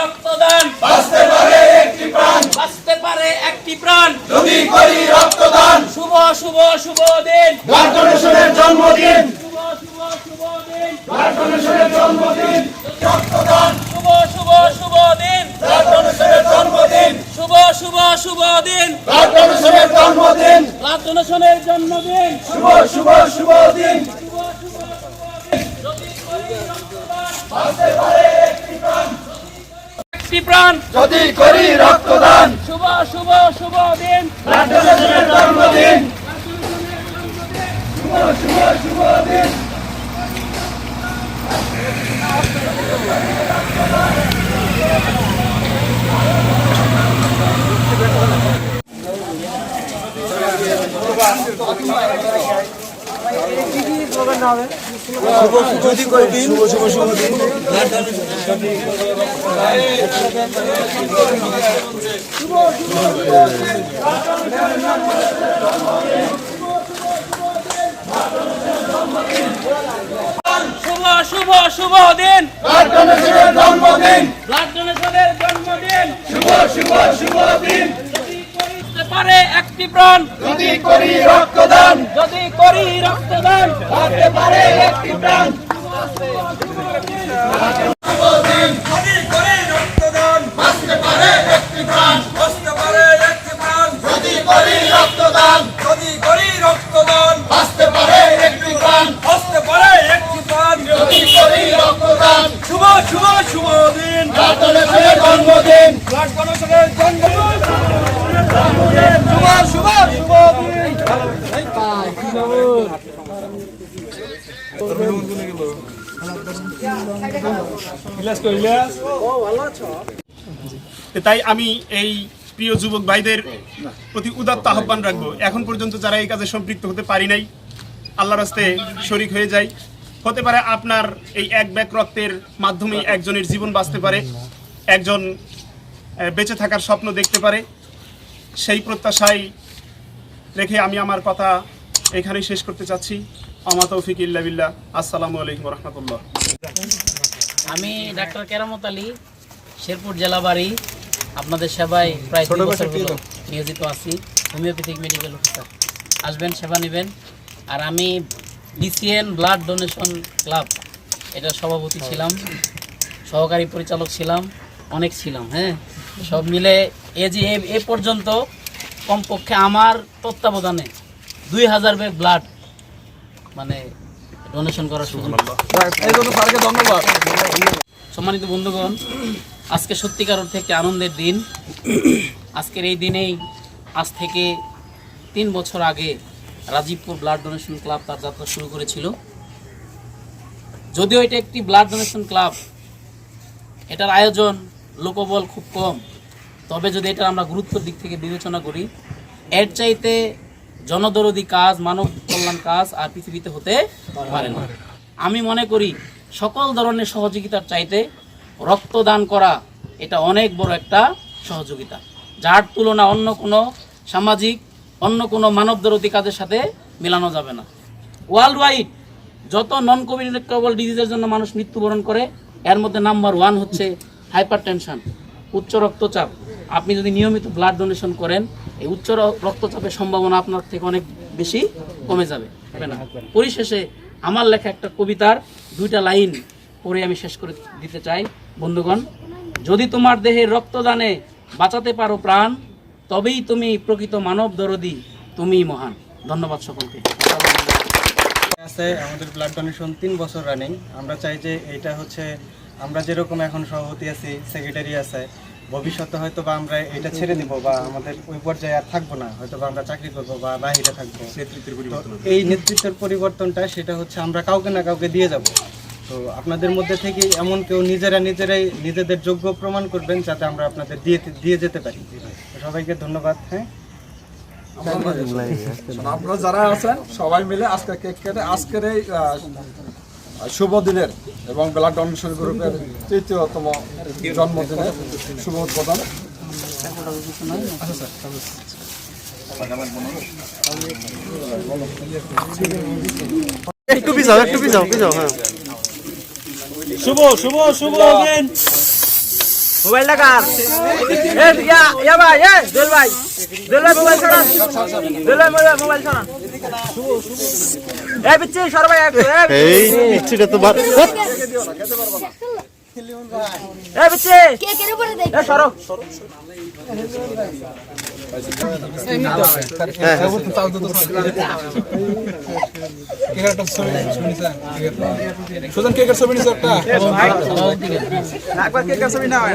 রক্তদান। বাঁচতে পারে একটি প্রাণ। বাঁচতে পারে একটি প্রাণ। যদি করি রক্তদান। শুভ শুভ শুভ দিন। ব্লাড ডোনেশনের জন্মদিন। শুভ শুভ শুভ দিন। ব্লাড ডোনেশনের জন্মদিন। রক্তদান শুভ শুভ শুভ দিন। ব্লাড ডোনেশনের জন্মদিন। শুভ শুভ শুভ দিন। ব্লাড ডোনেশনের জন্মদিন। ব্লাড ডোনেশনের জন্মদিন। শুভ শুভ শুভ দিন। বাঁচতে পারে একটি প্রাণ। যদি করি রক্তদান। শুভ শুভ শুভ দিন। জন্মদিন। শুভ শুভ শুভ দিন। শুভ শুভ শুভ দিন। জন্মদিন। জন্মদিন। শুভ শুভ শুভ দিন। একটি প্রাণ। যদি করি রক্তদান যদি করি রক্তদান হতে পারে একটি প্রাণ। যদি করি তাই আমি এই প্রিয় যুবক ভাইদের প্রতি উদাত্ত আহ্বান রাখব। এখন পর্যন্ত যারা এই কাজে সম্পৃক্ত হতে পারি নাই আল্লাহ রাস্তে শরিক হয়ে যায় হতে পারে আপনার এই এক ব্যাগ রক্তের মাধ্যমে একজনের জীবন বাঁচতে পারে, একজন বেঁচে থাকার স্বপ্ন দেখতে পারে। সেই প্রত্যাশায় রেখে আমি আমার কথা এখানেই শেষ করতে চাচ্ছি। আমা তৌফিক ইল্লা বিল্লাহ। আসসালামু আলাইকুম রহমতুল্লাহ। আমি ডাক্তার কেরামত আলী শেরপুর জেলা বাড়ি আপনাদের সেবায় প্রায় দুই বছর হলো নিয়োজিত আছি হোমিওপ্যাথিক মেডিকেল অফিসার আসবেন সেবা নেবেন। আর আমি ডিসিএন ব্লাড ডোনেশন ক্লাব এটার সভাপতি ছিলাম সহকারী পরিচালক ছিলাম অনেক ছিলাম হ্যাঁ? সব মিলে এ যে এ- এ পর্যন্ত কমপক্ষে আমার তত্ত্বাবধানে দুই হাজার ব্যাগ ব্লাড মানে ডোনেশন করার সুযোগ। ধন্যবাদ। সম্মানিত বন্ধুগণ আজকে সত্যিকার অর্থে একটি আনন্দের দিন। আজকের এই দিনেই আজ থেকে তিন বছর আগে রাজীবপুর ব্লাড ডোনেশন ক্লাব তার যাত্রা শুরু করেছিল। যদিও এটা একটি ব্লাড ডোনেশন ক্লাব এটার আয়োজন লোকবল খুব কম। তবে যদি এটা আমরা গুরুত্বের দিক থেকে বিবেচনা করি এর চাইতে জনদরদি কাজ, মানব কল্যাণ কাজ আর পৃথিবীতে হতে পারে না। আমি মনে করি সকল ধরনের সহযোগিতার চাইতে রক্তদান করা এটা অনেক বড় একটা সহযোগিতা। যার তুলনা অন্য কোনো সামাজিক, অন্য কোনো মানবদরদি কাজের সাথে মেলানো যাবে না। ওয়ার্ল্ড ওয়াইড যত নন কমিউনিকেবল ডিজিজের জন্য মানুষ মৃত্যুবরণ করে, এর মধ্যে নাম্বার ওয়ান হচ্ছে হাইপার টেনশন উচ্চ রক্তচাপ। আপনি যদি নিয়মিত ব্লাড ডোনেশন করেন, এই উচ্চ রক্তচাপের সম্ভাবনা আপনার থেকে অনেক বেশি কমে যাবে পরিশেষে আমার লেখা একটা কবিতার দুইটা লাইন পড়ে আমি শেষ করে দিতে চাই। বন্ধুগণ, যদি তোমার দেহে রক্তদানে বাঁচাতে পারো প্রাণ, তবেই তুমি প্রকৃত মানব দরদি, তুমিই মহান। ধন্যবাদ সকলকে। আছে, আমাদের ব্লাড ডোনেশন তিন বছর রানিং আমরা চাই যে এইটা হচ্ছে, আমরা যেরকম এখন সভাপতি আছি সেক্রেটারি আছে ভবিষ্যতে হয়তো বা আমরা এটা ছেড়ে দিব বা আমাদের ওই পর্যায়ে আর থাকব না হয়তো বা আমরা চাকরি করব বা বাহিরে থাকব। এই নেতৃত্বের পরিবর্তনটা সেটা হচ্ছে আমরা কাউকে না কাউকে দিয়ে যাব। তো আপনাদের মধ্যে থেকে এমন কেউ নিজেরা নিজেরাই নিজেদের যোগ্য প্রমাণ করবেন যাতে আমরা আপনাদের দিয়ে দিয়ে যেতে পারি। সবাইকে ধন্যবাদ হ্যাঁ? আপনারা যারা আছেন সবাই মিলে আজকে কেক কেটে আজকের এই আহ, শুভ দিনের এবং ব্লাড ডোনেশন গ্রুপের তৃতীয়তম জন্মদিনের শুভ উদ্বোধন। আচ্ছা স্যার একটু পিছাও একটু পিছাও পিছাও হ্যাঁ। শুভ শুভ শুভ দিন। মোবাইলটা কার এ ইয়া ইয়া ভাই এ দোল ভাই। দোল ভাই মোবাইল ছাড়ান দোল ভাই মোবাইল মোবাইল ছাড়ান এ বিচ্ছি সরবাই এই ইচ্ছিটা তো বার এ বিচ্ছি কেকের উপরে দেখ এ সরো সুজন কেকের ছবি নিছে একটা একবার কে কাছে না হয়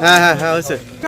হ্যাঁ হ্যাঁ হ্যাঁ হয়েছে।